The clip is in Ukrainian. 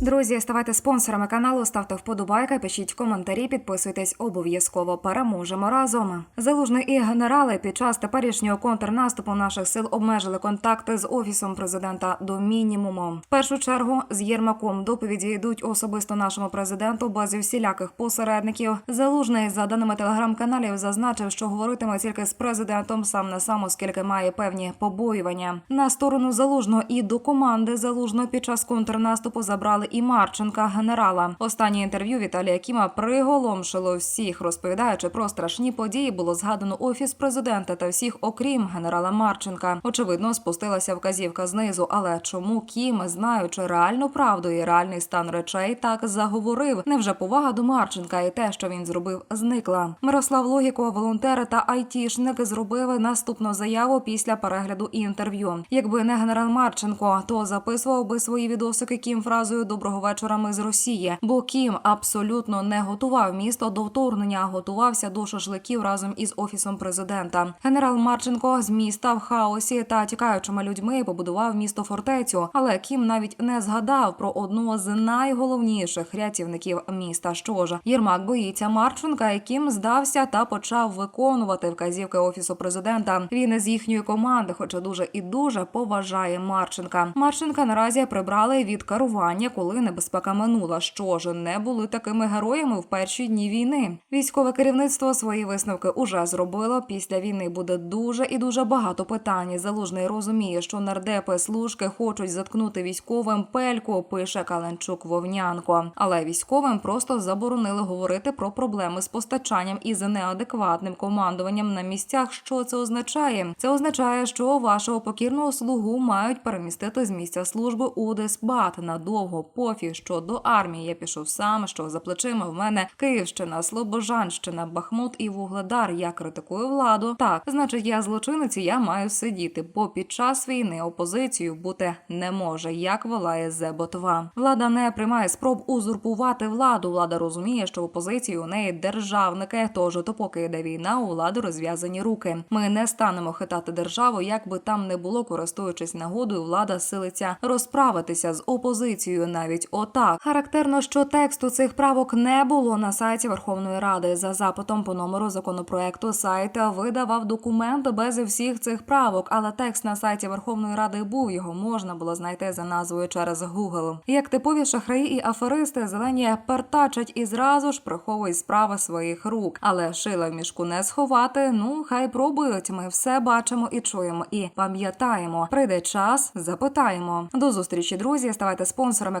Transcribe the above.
Друзі, ставайте спонсорами каналу, ставте вподобайки, пишіть коментарі, підписуйтесь обов'язково. Переможемо разом. Залужний і генерали під час теперішнього контрнаступу наших сил обмежили контакти з офісом президента до мінімуму. В першу чергу з Єрмаком доповіді йдуть особисто нашому президенту без всіляких посередників. Залужний за даними телеграм-каналів зазначив, що говоритиме тільки з президентом сам на сам, оскільки має певні побоювання. На сторону залужного і до команди залужного під час контрнаступу забрали і Марченка, генерала. Останнє інтерв'ю Віталія Кіма приголомшило всіх, розповідаючи про страшні події, було згадано офіс президента та всіх, окрім генерала Марченка. Очевидно, спустилася вказівка знизу. Але чому Кім, знаючи реальну правду і реальний стан речей, так заговорив? Невже повага до Марченка і те, що він зробив, зникла? Мирослав Логіко, волонтер та айтішник, зробили наступну заяву після перегляду інтерв'ю. Якби не генерал Марченко, то записував би свої відосики Кім фразою Доброго вечора. Ми з Росії. Бо Кім абсолютно не готував місто до вторгнення, а готувався до шашликів разом із офісом президента. Генерал Марченко з міста в хаосі та тікаючими людьми побудував місто фортецю. Але Кім навіть не згадав про одного з найголовніших рятівників міста. Що ж, Єрмак боїться Марченка, яким здався та почав виконувати вказівки офісу президента. Він із їхньої команди, хоча дуже і дуже поважає Марченка. Марченка наразі прибрали від керування, коли небезпека минула. Що ж, не були такими героями в перші дні війни. Військове керівництво свої висновки уже зробило. Після війни буде дуже і дуже багато питань. Залужний розуміє, що нардепи служки хочуть заткнути військовим пельку. Пише Каленчук Вовнянко. Але військовим просто заборонили говорити про проблеми з постачанням і з неадекватним командуванням на місцях. Що це означає? Це означає, що вашого покірного слугу мають перемістити з місця служби у Десбат надовго. Пофіг, що до армії я пішов сам. Що за плечима в мене Київщина, Слобожанщина, Бахмут і Вугледар. Я критикую владу. Так, значить, я злочинець, і я маю сидіти, бо під час війни опозицію бути не може, як волає Зеботва. Влада не приймає спроб узурпувати владу. Влада розуміє, що в опозиції у неї державники. Тож, допоки йде війна, у влади розв'язані руки. Ми не станемо хитати державу, як би там не було, користуючись нагодою, влада силиться розправитися з опозицією. Навіть отак характерно, що тексту цих правок не було на сайті Верховної Ради. За запитом по номеру законопроекту сайт видавав документ без всіх цих правок, але текст на сайті Верховної Ради був. Його можна було знайти за назвою через Google. Як типові шахраї і аферисти, зелені пертачать і зразу ж приховують справи своїх рук. Але шила в мішку не сховати. Ну хай пробують. Ми все бачимо і чуємо, і пам'ятаємо. Прийде час, запитаємо. До зустрічі, друзі. Ставайте спонсорами